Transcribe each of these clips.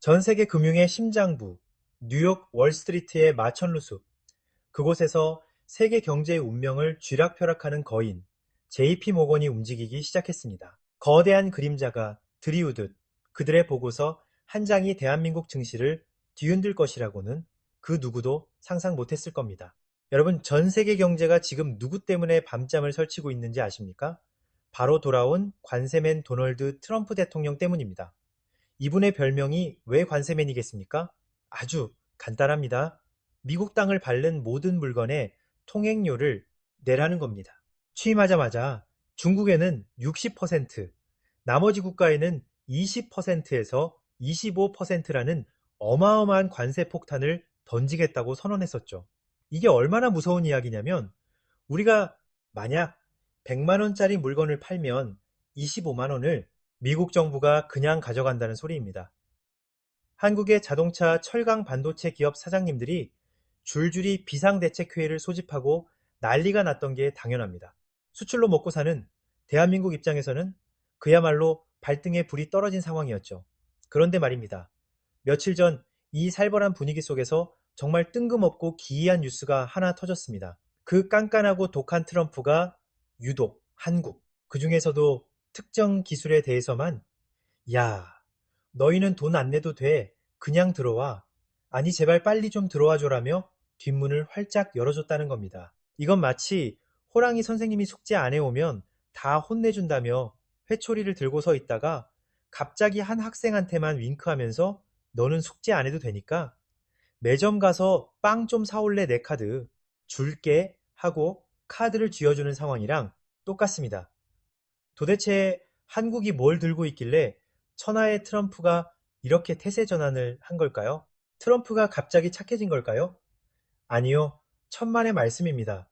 전 세계 금융의 심장부, 뉴욕 월스트리트의 마천루 숲, 그곳에서 세계 경제의 운명을 쥐락펴락하는 거인, JP 모건이 움직이기 시작했습니다. 거대한 그림자가 들이우듯 그들의 보고서 한 장이 대한민국 증시를 뒤흔들 것이라고는 그 누구도 상상 못했을 겁니다. 여러분, 전 세계 경제가 지금 누구 때문에 밤잠을 설치고 있는지 아십니까? 바로 돌아온 관세맨 도널드 트럼프 대통령 때문입니다. 이분의 별명이 왜 관세맨이겠습니까? 아주 간단합니다. 미국 땅을 밟는 모든 물건에 통행료를 내라는 겁니다. 취임하자마자 중국에는 60%, 나머지 국가에는 20%에서 25%라는 어마어마한 관세 폭탄을 던지겠다고 선언했었죠. 이게 얼마나 무서운 이야기냐면 우리가 만약 100만원짜리 물건을 팔면 25만원을 미국 정부가 그냥 가져간다는 소리입니다. 한국의 자동차 철강 반도체 기업 사장님들이 줄줄이 비상대책회의를 소집하고 난리가 났던 게 당연합니다. 수출로 먹고 사는 대한민국 입장에서는 그야말로 발등에 불이 떨어진 상황이었죠. 그런데 말입니다. 며칠 전 이 살벌한 분위기 속에서 정말 뜬금없고 기이한 뉴스가 하나 터졌습니다. 그 깐깐하고 독한 트럼프가 유독 한국, 그 중에서도 특정 기술에 대해서만 야, 너희는 돈 안 내도 돼. 그냥 들어와. 아니 제발 빨리 좀 들어와 줘라며 뒷문을 활짝 열어줬다는 겁니다. 이건 마치 호랑이 선생님이 숙제 안 해오면 다 혼내준다며 회초리를 들고 서 있다가 갑자기 한 학생한테만 윙크하면서 너는 숙제 안 해도 되니까 매점 가서 빵 좀 사올래 내 카드 줄게 하고 카드를 쥐어주는 상황이랑 똑같습니다. 도대체 한국이 뭘 들고 있길래 천하의 트럼프가 이렇게 태세 전환을 한 걸까요? 트럼프가 갑자기 착해진 걸까요? 아니요. 천만의 말씀입니다.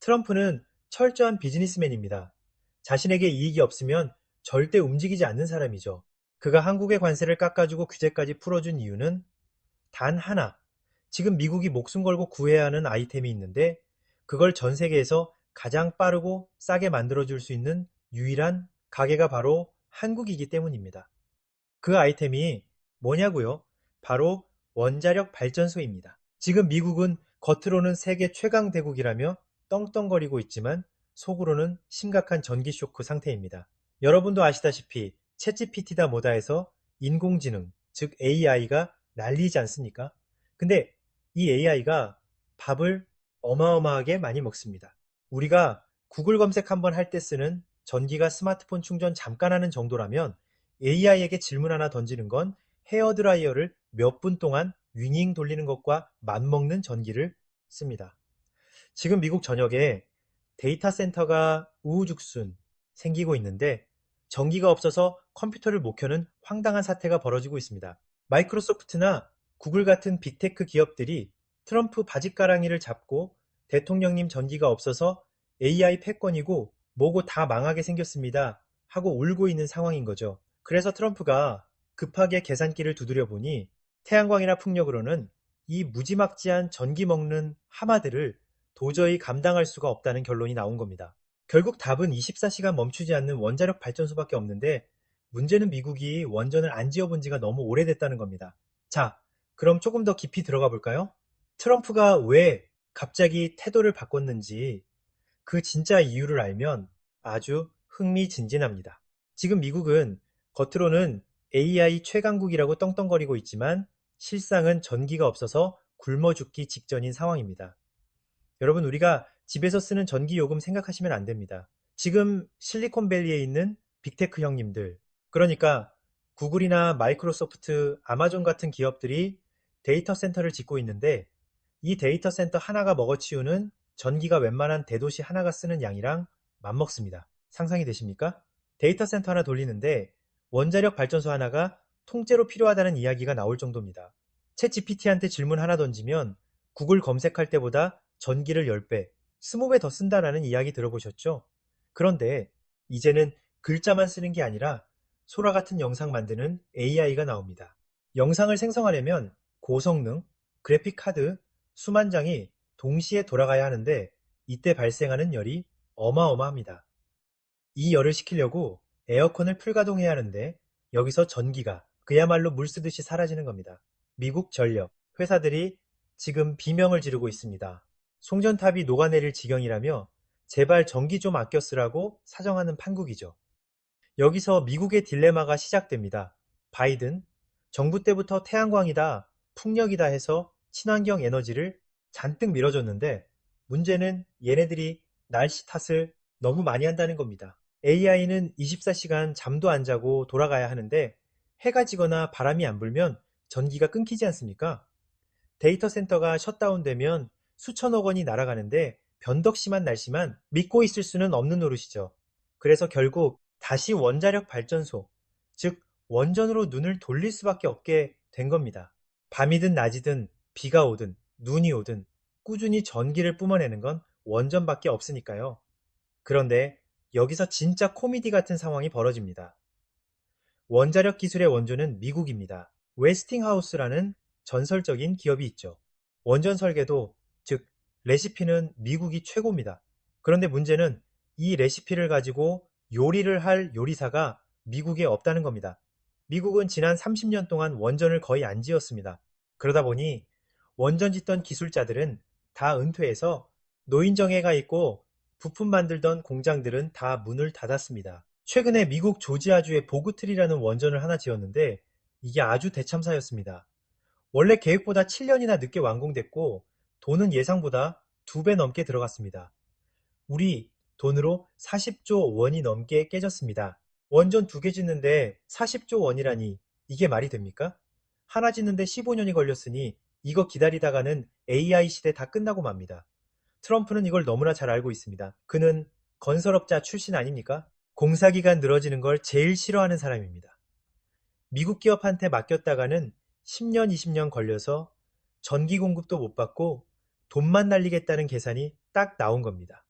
트럼프는 철저한 비즈니스맨입니다. 자신에게 이익이 없으면 절대 움직이지 않는 사람이죠. 그가 한국의 관세를 깎아주고 규제까지 풀어준 이유는 단 하나. 지금 미국이 목숨 걸고 구해야 하는 아이템이 있는데 그걸 전 세계에서 가장 빠르고 싸게 만들어줄 수 있는 유일한 가게가 바로 한국이기 때문입니다. 그 아이템이 뭐냐고요? 바로 원자력 발전소입니다. 지금 미국은 겉으로는 세계 최강 대국이라며 떵떵거리고 있지만 속으로는 심각한 전기 쇼크 상태입니다. 여러분도 아시다시피 챗GPT다 뭐다 해서 인공지능, 즉 AI가 난리지 않습니까? 근데 이 AI가 밥을 어마어마하게 많이 먹습니다. 우리가 구글 검색 한번 할 때 쓰는 전기가 스마트폰 충전 잠깐 하는 정도라면 AI에게 질문 하나 던지는 건 헤어드라이어를 몇 분 동안 윙잉 돌리는 것과 맞먹는 전기를 씁니다. 지금 미국 전역에 데이터 센터가 우후죽순 생기고 있는데 전기가 없어서 컴퓨터를 못 켜는 황당한 사태가 벌어지고 있습니다. 마이크로소프트나 구글 같은 빅테크 기업들이 트럼프 바짓가랑이를 잡고 대통령님 전기가 없어서 AI 패권이고 뭐고 다 망하게 생겼습니다. 하고 울고 있는 상황인 거죠. 그래서 트럼프가 급하게 계산기를 두드려 보니 태양광이나 풍력으로는 이 무지막지한 전기 먹는 하마들을 도저히 감당할 수가 없다는 결론이 나온 겁니다. 결국 답은 24시간 멈추지 않는 원자력 발전소밖에 없는데 문제는 미국이 원전을 안 지어본 지가 너무 오래됐다는 겁니다. 자, 그럼 조금 더 깊이 들어가 볼까요? 트럼프가 왜 갑자기 태도를 바꿨는지 그 진짜 이유를 알면 아주 흥미진진합니다. 지금 미국은 겉으로는 AI 최강국이라고 떵떵거리고 있지만 실상은 전기가 없어서 굶어 죽기 직전인 상황입니다. 여러분, 우리가 집에서 쓰는 전기 요금 생각하시면 안 됩니다. 지금 실리콘밸리에 있는 빅테크 형님들, 그러니까 구글이나 마이크로소프트, 아마존 같은 기업들이 데이터 센터를 짓고 있는데 이 데이터 센터 하나가 먹어치우는 전기가 웬만한 대도시 하나가 쓰는 양이랑 맞먹습니다. 상상이 되십니까? 데이터 센터 하나 돌리는데 원자력 발전소 하나가 통째로 필요하다는 이야기가 나올 정도입니다. 챗 GPT한테 질문 하나 던지면 구글 검색할 때보다 전기를 10배, 20배 더 쓴다라는 이야기 들어보셨죠? 그런데 이제는 글자만 쓰는 게 아니라 소라 같은 영상 만드는 AI가 나옵니다. 영상을 생성하려면 고성능, 그래픽 카드 수만 장이 동시에 돌아가야 하는데 이때 발생하는 열이 어마어마합니다. 이 열을 식히려고 에어컨을 풀가동해야 하는데 여기서 전기가 그야말로 물 쓰듯이 사라지는 겁니다. 미국 전력, 회사들이 지금 비명을 지르고 있습니다. 송전탑이 녹아내릴 지경이라며 제발 전기 좀 아껴 쓰라고 사정하는 판국이죠. 여기서 미국의 딜레마가 시작됩니다. 바이든, 정부 때부터 태양광이다, 풍력이다 해서 친환경 에너지를 잔뜩 밀어줬는데 문제는 얘네들이 날씨 탓을 너무 많이 한다는 겁니다. AI는 24시간 잠도 안 자고 돌아가야 하는데 해가 지거나 바람이 안 불면 전기가 끊기지 않습니까? 데이터 센터가 셧다운되면 수천억 원이 날아가는데 변덕심한 날씨만 믿고 있을 수는 없는 노릇이죠. 그래서 결국 다시 원자력 발전소, 즉 원전으로 눈을 돌릴 수밖에 없게 된 겁니다. 밤이든 낮이든 비가 오든 눈이 오든 꾸준히 전기를 뿜어내는 건 원전밖에 없으니까요. 그런데 여기서 진짜 코미디 같은 상황이 벌어집니다. 원자력 기술의 원조는 미국입니다. 웨스팅하우스라는 전설적인 기업이 있죠. 원전 설계도, 즉, 레시피는 미국이 최고입니다. 그런데 문제는 이 레시피를 가지고 요리를 할 요리사가 미국에 없다는 겁니다. 미국은 지난 30년 동안 원전을 거의 안 지었습니다. 그러다 보니 원전 짓던 기술자들은 다 은퇴해서 노인정에가 있고 부품 만들던 공장들은 다 문을 닫았습니다. 최근에 미국 조지아주의 보그트리라는 원전을 하나 지었는데 이게 아주 대참사였습니다. 원래 계획보다 7년이나 늦게 완공됐고 돈은 예상보다 2배 넘게 들어갔습니다. 우리 돈으로 40조 원이 넘게 깨졌습니다. 원전 두 개 짓는데 40조 원이라니 이게 말이 됩니까? 하나 짓는데 15년이 걸렸으니 이거 기다리다가는 AI 시대 다 끝나고 맙니다. 트럼프는 이걸 너무나 잘 알고 있습니다. 그는 건설업자 출신 아닙니까? 공사기간 늘어지는 걸 제일 싫어하는 사람입니다. 미국 기업한테 맡겼다가는 10년, 20년 걸려서 전기 공급도 못 받고 돈만 날리겠다는 계산이 딱 나온 겁니다.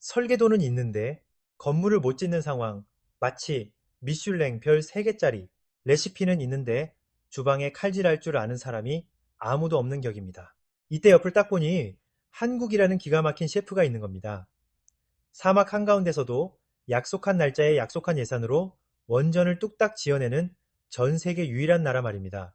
설계도는 있는데 건물을 못 짓는 상황, 마치 미슐랭 별 3개짜리 레시피는 있는데 주방에 칼질할 줄 아는 사람이 아무도 없는 격입니다. 이때 옆을 딱 보니 한국이라는 기가 막힌 셰프가 있는 겁니다. 사막 한가운데서도 약속한 날짜에 약속한 예산으로 원전을 뚝딱 지어내는 전 세계 유일한 나라 말입니다.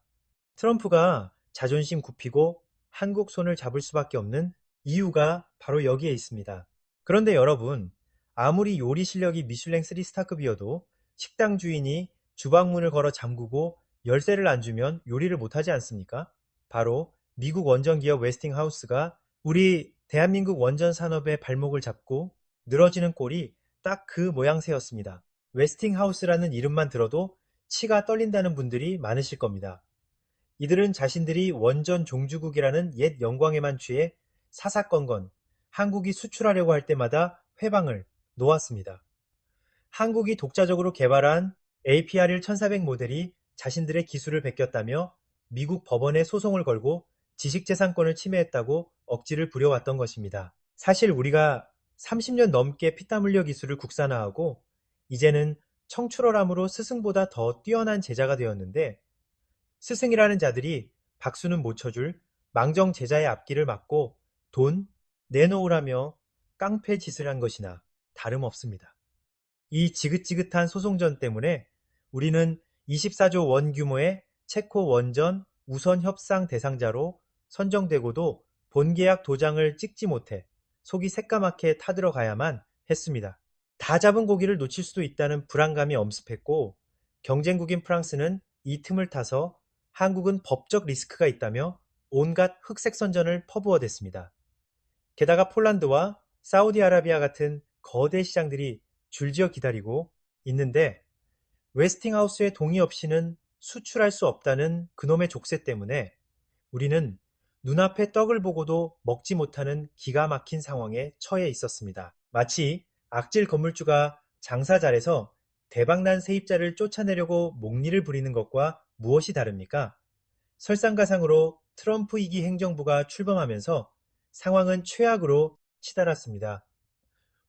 트럼프가 자존심 굽히고 한국 손을 잡을 수밖에 없는 이유가 바로 여기에 있습니다. 그런데 여러분, 아무리 요리 실력이 미슐랭 3스타급이어도 식당 주인이 주방문을 걸어 잠그고 열쇠를 안 주면 요리를 못하지 않습니까? 바로 미국 원전 기업 웨스팅하우스가 우리 대한민국 원전 산업의 발목을 잡고 늘어지는 꼴이 딱 그 모양새였습니다. 웨스팅하우스라는 이름만 들어도 치가 떨린다는 분들이 많으실 겁니다. 이들은 자신들이 원전 종주국이라는 옛 영광에만 취해 사사건건 한국이 수출하려고 할 때마다 회방을 놓았습니다. 한국이 독자적으로 개발한 APR 1400 모델이 자신들의 기술을 베꼈다며 미국 법원에 소송을 걸고 지식재산권을 침해했다고 억지를 부려왔던 것입니다. 사실 우리가 30년 넘게 피땀 흘려 기술을 국산화하고 이제는 청출어람으로 스승보다 더 뛰어난 제자가 되었는데 스승이라는 자들이 박수는 못 쳐줄 망정 제자의 앞길을 막고 돈 내놓으라며 깡패 짓을 한 것이나 다름없습니다. 이 지긋지긋한 소송전 때문에 우리는 24조 원 규모의 체코 원전 우선 협상 대상자로 선정되고도 본계약 도장을 찍지 못해 속이 새까맣게 타들어가야만 했습니다. 다 잡은 고기를 놓칠 수도 있다는 불안감이 엄습했고 경쟁국인 프랑스는 이 틈을 타서 한국은 법적 리스크가 있다며 온갖 흑색 선전을 퍼부어댔습니다. 게다가 폴란드와 사우디아라비아 같은 거대 시장들이 줄지어 기다리고 있는데 웨스팅하우스의 동의 없이는 수출할 수 없다는 그놈의 족쇄 때문에 우리는 눈앞에 떡을 보고도 먹지 못하는 기가 막힌 상황에 처해 있었습니다. 마치 악질 건물주가 장사 잘해서 대박난 세입자를 쫓아내려고 목리를 부리는 것과 무엇이 다릅니까? 설상가상으로 트럼프 이기 행정부가 출범하면서 상황은 최악으로 치달았습니다.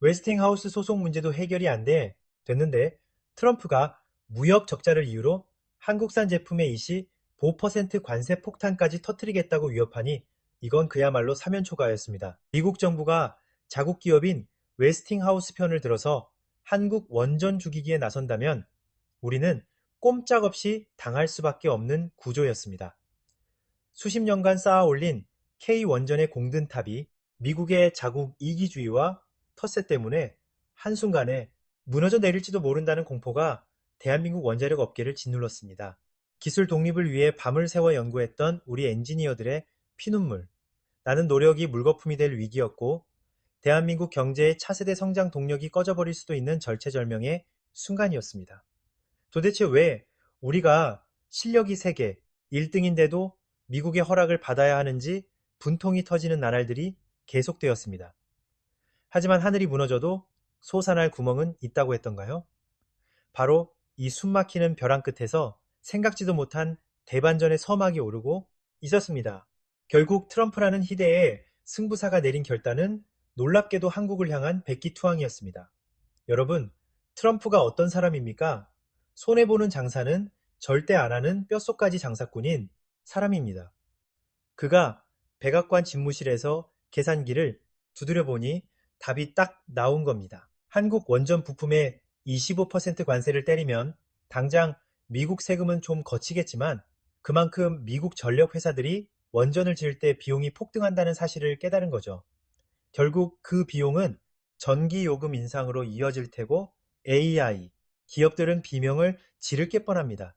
웨스팅하우스 소송 문제도 해결이 안 돼 됐는데 트럼프가 무역 적자를 이유로 한국산 제품의 일시 5% 관세 폭탄까지 터뜨리겠다고 위협하니 이건 그야말로 사면초가였습니다. 미국 정부가 자국 기업인 웨스팅하우스 편을 들어서 한국 원전 죽이기에 나선다면 우리는 꼼짝없이 당할 수밖에 없는 구조였습니다. 수십 년간 쌓아 올린 K 원전의 공든탑이 미국의 자국 이기주의와 텃세 때문에 한순간에 무너져 내릴지도 모른다는 공포가 대한민국 원자력 업계를 짓눌렀습니다. 기술 독립을 위해 밤을 새워 연구했던 우리 엔지니어들의 피눈물, 나는 노력이 물거품이 될 위기였고 대한민국 경제의 차세대 성장 동력이 꺼져버릴 수도 있는 절체절명의 순간이었습니다. 도대체 왜 우리가 실력이 세계 1등인데도 미국의 허락을 받아야 하는지 분통이 터지는 나날들이 계속되었습니다. 하지만 하늘이 무너져도 솟아날 구멍은 있다고 했던가요? 바로 이 숨막히는 벼랑 끝에서 생각지도 못한 대반전의 서막이 오르고 있었습니다. 결국 트럼프라는 희대의 승부사가 내린 결단은 놀랍게도 한국을 향한 백기투항이었습니다. 여러분, 트럼프가 어떤 사람입니까? 손해보는 장사는 절대 안 하는 뼛속까지 장사꾼인 사람입니다. 그가 백악관 집무실에서 계산기를 두드려 보니 답이 딱 나온 겁니다. 한국 원전 부품에 25% 관세를 때리면 당장 미국 세금은 좀 거치겠지만 그만큼 미국 전력 회사들이 원전을 지을 때 비용이 폭등한다는 사실을 깨달은 거죠. 결국 그 비용은 전기 요금 인상으로 이어질 테고 AI, 기업들은 비명을 지를 게 뻔합니다.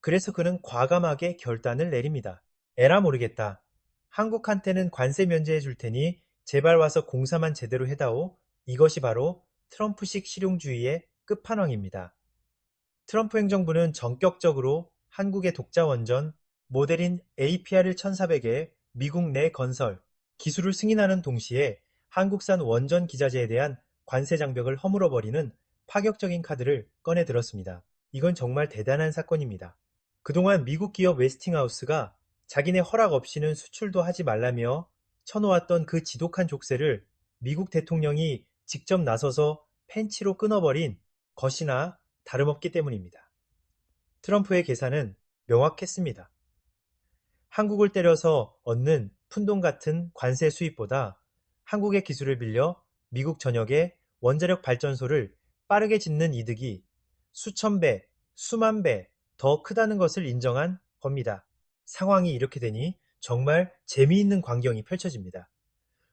그래서 그는 과감하게 결단을 내립니다. 에라 모르겠다. 한국한테는 관세 면제해 줄 테니 제발 와서 공사만 제대로 해다오. 이것이 바로 트럼프식 실용주의의 끝판왕입니다. 트럼프 행정부는 전격적으로 한국의 독자 원전 모델인 APR 1400의 미국 내 건설, 기술을 승인하는 동시에 한국산 원전 기자재에 대한 관세 장벽을 허물어버리는 파격적인 카드를 꺼내 들었습니다. 이건 정말 대단한 사건입니다. 그동안 미국 기업 웨스팅하우스가 자기네 허락 없이는 수출도 하지 말라며 쳐놓았던 그 지독한 족쇄를 미국 대통령이 직접 나서서 펜치로 끊어버린 것이나 다름없기 때문입니다. 트럼프의 계산은 명확했습니다. 한국을 때려서 얻는 푼돈 같은 관세 수입보다 한국의 기술을 빌려 미국 전역의 원자력 발전소를 빠르게 짓는 이득이 수천 배, 수만 배 더 크다는 것을 인정한 겁니다. 상황이 이렇게 되니 정말 재미있는 광경이 펼쳐집니다.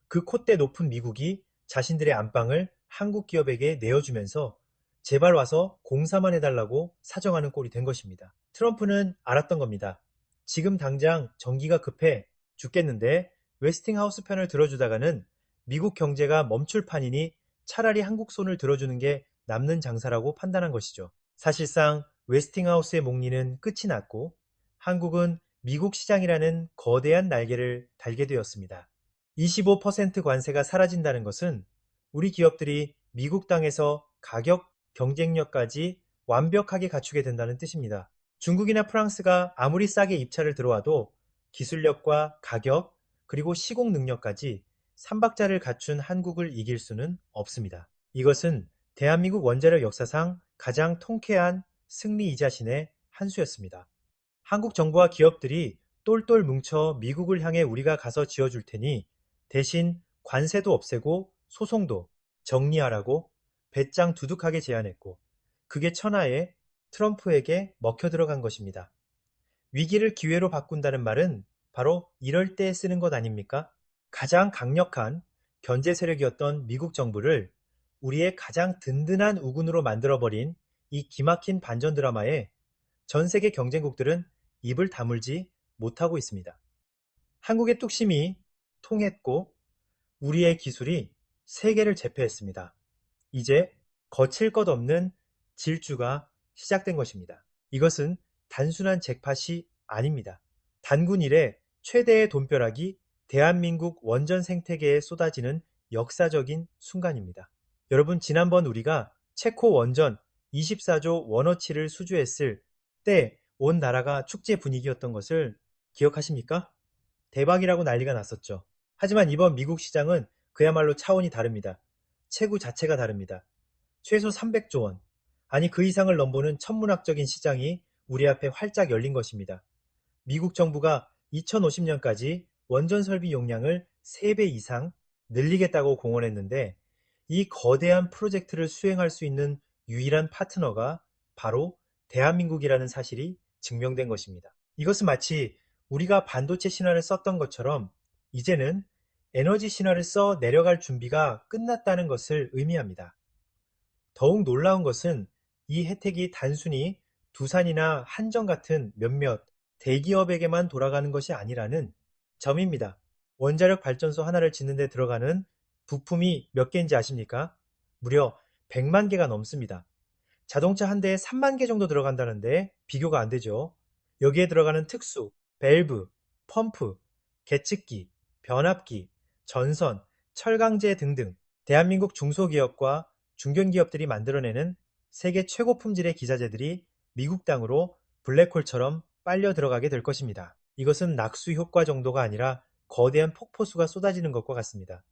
그 콧대 높은 미국이 자신들의 안방을 한국 기업에게 내어주면서 제발 와서 공사만 해달라고 사정하는 꼴이 된 것입니다. 트럼프는 알았던 겁니다. 지금 당장 전기가 급해 죽겠는데 웨스팅하우스 편을 들어주다가는 미국 경제가 멈출 판이니 차라리 한국 손을 들어주는 게 남는 장사라고 판단한 것이죠. 사실상 웨스팅하우스의 목리는 끝이 났고 한국은 미국 시장이라는 거대한 날개를 달게 되었습니다. 25% 관세가 사라진다는 것은 우리 기업들이 미국 땅에서 가격 경쟁력까지 완벽하게 갖추게 된다는 뜻입니다. 중국이나 프랑스가 아무리 싸게 입찰을 들어와도 기술력과 가격 그리고 시공 능력까지 삼박자를 갖춘 한국을 이길 수는 없습니다. 이것은 대한민국 원자력 역사상 가장 통쾌한 승리 이 자신의 한 수였습니다. 한국 정부와 기업들이 똘똘 뭉쳐 미국을 향해 우리가 가서 지어줄 테니 대신 관세도 없애고 소송도 정리하라고 배짱 두둑하게 제안했고 그게 천하에 트럼프에게 먹혀 들어간 것입니다. 위기를 기회로 바꾼다는 말은 바로 이럴 때 쓰는 것 아닙니까? 가장 강력한 견제 세력이었던 미국 정부를 우리의 가장 든든한 우군으로 만들어버린 이 기막힌 반전 드라마에 전 세계 경쟁국들은 입을 다물지 못하고 있습니다. 한국의 뚝심이 통했고 우리의 기술이 세계를 제패했습니다. 이제 거칠 것 없는 질주가 시작된 것입니다. 이것은 단순한 잭팟이 아닙니다. 단군 이래 최대의 돈벼락이 대한민국 원전 생태계에 쏟아지는 역사적인 순간입니다. 여러분 지난번 우리가 체코 원전 24조 원어치를 수주했을 때 온 나라가 축제 분위기였던 것을 기억하십니까? 대박이라고 난리가 났었죠. 하지만 이번 미국 시장은 그야말로 차원이 다릅니다. 체구 자체가 다릅니다. 최소 300조 원, 아니 그 이상을 넘보는 천문학적인 시장이 우리 앞에 활짝 열린 것입니다. 미국 정부가 2050년까지 원전 설비 용량을 3배 이상 늘리겠다고 공언했는데 이 거대한 프로젝트를 수행할 수 있는 유일한 파트너가 바로 대한민국이라는 사실이 증명된 것입니다. 이것은 마치 우리가 반도체 신화를 썼던 것처럼 이제는 에너지 신화를 써 내려갈 준비가 끝났다는 것을 의미합니다. 더욱 놀라운 것은 이 혜택이 단순히 두산이나 한정 같은 몇몇 대기업에게만 돌아가는 것이 아니라는 점입니다. 원자력 발전소 하나를 짓는 데 들어가는 부품이 몇 개인지 아십니까? 무려 100만 개가 넘습니다. 자동차 한 대에 3만 개 정도 들어간다는데 비교가 안 되죠. 여기에 들어가는 특수, 밸브, 펌프, 계측기, 변압기, 전선, 철강제 등등 대한민국 중소기업과 중견기업들이 만들어내는 세계 최고 품질의 기자재들이 미국 땅으로 블랙홀처럼 빨려 들어가게 될 것입니다. 이것은 낙수 효과 정도가 아니라 거대한 폭포수가 쏟아지는 것과 같습니다.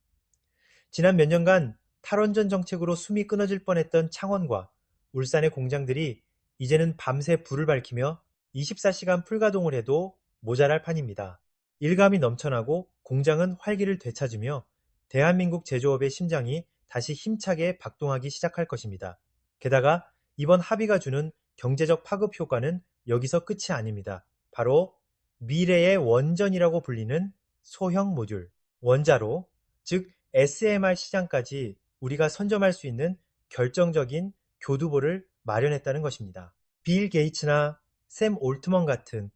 지난 몇 년간 탈원전 정책으로 숨이 끊어질 뻔했던 창원과 울산의 공장들이 이제는 밤새 불을 밝히며 24시간 풀가동을 해도 모자랄 판입니다. 일감이 넘쳐나고 공장은 활기를 되찾으며 대한민국 제조업의 심장이 다시 힘차게 박동하기 시작할 것입니다. 게다가 이번 합의가 주는 경제적 파급 효과는 여기서 끝이 아닙니다. 바로 미래의 원전이라고 불리는 소형 모듈, 원자로, 즉 SMR 시장까지 우리가 선점할 수 있는 결정적인 교두보를 마련했다는 것입니다. 빌 게이츠나 샘 올트먼 같은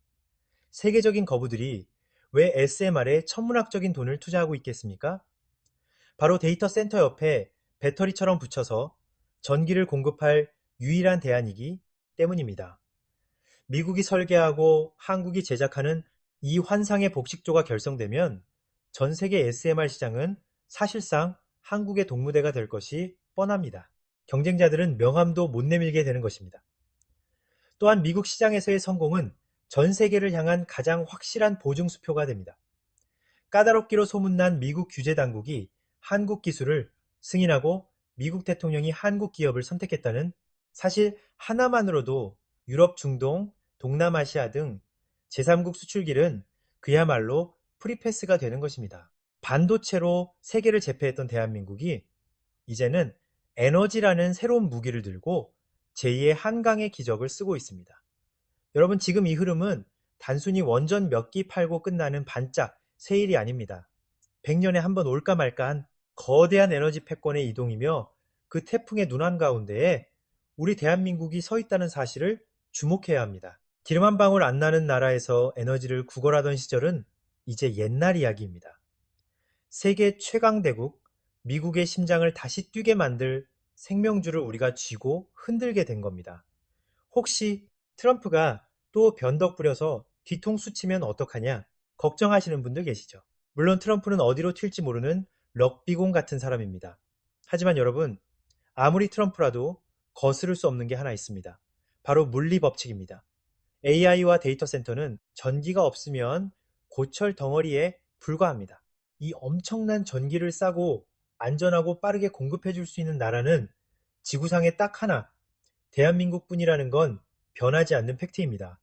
세계적인 거부들이 왜 SMR에 천문학적인 돈을 투자하고 있겠습니까? 바로 데이터 센터 옆에 배터리처럼 붙여서 전기를 공급할 유일한 대안이기 때문입니다. 미국이 설계하고 한국이 제작하는 이 환상의 복식조가 결성되면 전 세계 SMR 시장은 사실상 한국의 동무대가 될 것이 뻔합니다. 경쟁자들은 명함도 못 내밀게 되는 것입니다. 또한 미국 시장에서의 성공은 전 세계를 향한 가장 확실한 보증수표가 됩니다. 까다롭기로 소문난 미국 규제 당국이 한국 기술을 승인하고 미국 대통령이 한국 기업을 선택했다는 사실 하나만으로도 유럽, 중동, 동남아시아 등 제3국 수출길은 그야말로 프리패스가 되는 것입니다. 반도체로 세계를 제패했던 대한민국이 이제는 에너지라는 새로운 무기를 들고 제2의 한강의 기적을 쓰고 있습니다. 여러분 지금 이 흐름은 단순히 원전 몇기 팔고 끝나는 반짝 세일이 아닙니다. 100년에 한 번 올까 말까한 거대한 에너지 패권의 이동이며 그 태풍의 눈안 가운데에 우리 대한민국이 서 있다는 사실을 주목해야 합니다. 기름 한 방울 안 나는 나라에서 에너지를 구걸하던 시절은 이제 옛날 이야기입니다. 세계 최강 대국 미국의 심장을 다시 뛰게 만들 생명줄을 우리가 쥐고 흔들게 된 겁니다. 혹시 트럼프가 또 변덕 부려서 뒤통수 치면 어떡하냐 걱정하시는 분들 계시죠. 물론 트럼프는 어디로 튈지 모르는 럭비공 같은 사람입니다. 하지만 여러분 아무리 트럼프라도 거스를 수 없는 게 하나 있습니다. 바로 물리 법칙입니다. AI와 데이터 센터는 전기가 없으면 고철 덩어리에 불과합니다. 이 엄청난 전기를 싸고 안전하고 빠르게 공급해 줄 수 있는 나라는 지구상에 딱 하나, 대한민국 뿐이라는 건 변하지 않는 팩트입니다.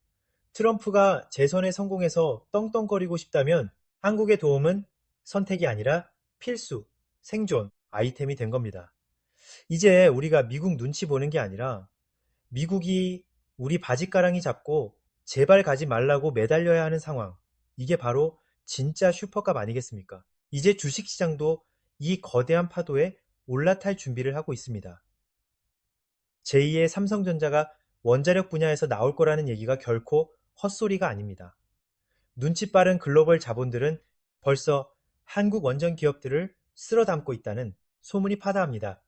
트럼프가 재선에 성공해서 떵떵거리고 싶다면 한국의 도움은 선택이 아니라 필수, 생존, 아이템이 된 겁니다. 이제 우리가 미국 눈치 보는 게 아니라 미국이 우리 바지가랑이 잡고 제발 가지 말라고 매달려야 하는 상황. 이게 바로 진짜 슈퍼값 아니겠습니까? 이제 주식시장도 이 거대한 파도에 올라탈 준비를 하고 있습니다. 제2의 삼성전자가 원자력 분야에서 나올 거라는 얘기가 결코 헛소리가 아닙니다. 눈치 빠른 글로벌 자본들은 벌써 한국 원전 기업들을 쓸어 담고 있다는 소문이 파다합니다.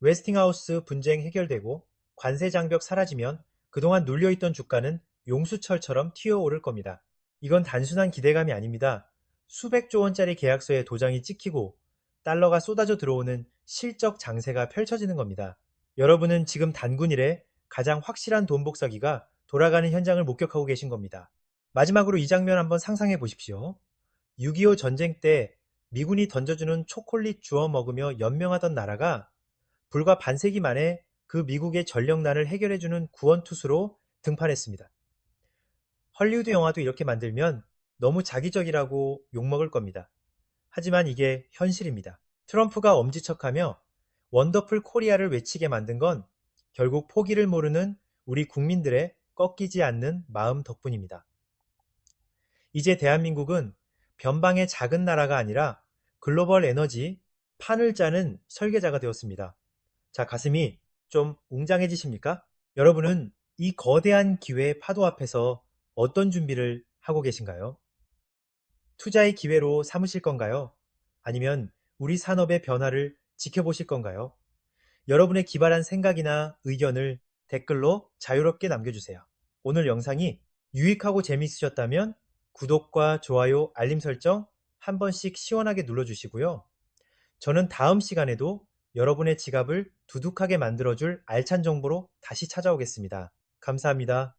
웨스팅하우스 분쟁 해결되고 관세 장벽 사라지면 그동안 눌려있던 주가는 용수철처럼 튀어오를 겁니다. 이건 단순한 기대감이 아닙니다. 수백조 원짜리 계약서에 도장이 찍히고 달러가 쏟아져 들어오는 실적 장세가 펼쳐지는 겁니다. 여러분은 지금 단군 일에 가장 확실한 돈 복사기가 돌아가는 현장을 목격하고 계신 겁니다. 마지막으로 이 장면 한번 상상해 보십시오. 6.25 전쟁 때 미군이 던져주는 초콜릿 주워 먹으며 연명하던 나라가 불과 반세기 만에 그 미국의 전력난을 해결해주는 구원투수로 등판했습니다. 헐리우드 영화도 이렇게 만들면 너무 자기적이라고 욕먹을 겁니다. 하지만 이게 현실입니다. 트럼프가 엄지척하며 원더풀 코리아를 외치게 만든 건 결국 포기를 모르는 우리 국민들의 꺾이지 않는 마음 덕분입니다. 이제 대한민국은 변방의 작은 나라가 아니라 글로벌 에너지 판을 짜는 설계자가 되었습니다. 자, 가슴이 좀 웅장해지십니까? 여러분은 이 거대한 기회의 파도 앞에서 어떤 준비를 하고 계신가요? 투자의 기회로 삼으실 건가요? 아니면 우리 산업의 변화를 지켜보실 건가요? 여러분의 기발한 생각이나 의견을 댓글로 자유롭게 남겨주세요. 오늘 영상이 유익하고 재미있으셨다면 구독과 좋아요, 알림 설정 한 번씩 시원하게 눌러주시고요. 저는 다음 시간에도 여러분의 지갑을 두둑하게 만들어줄 알찬 정보로 다시 찾아오겠습니다. 감사합니다.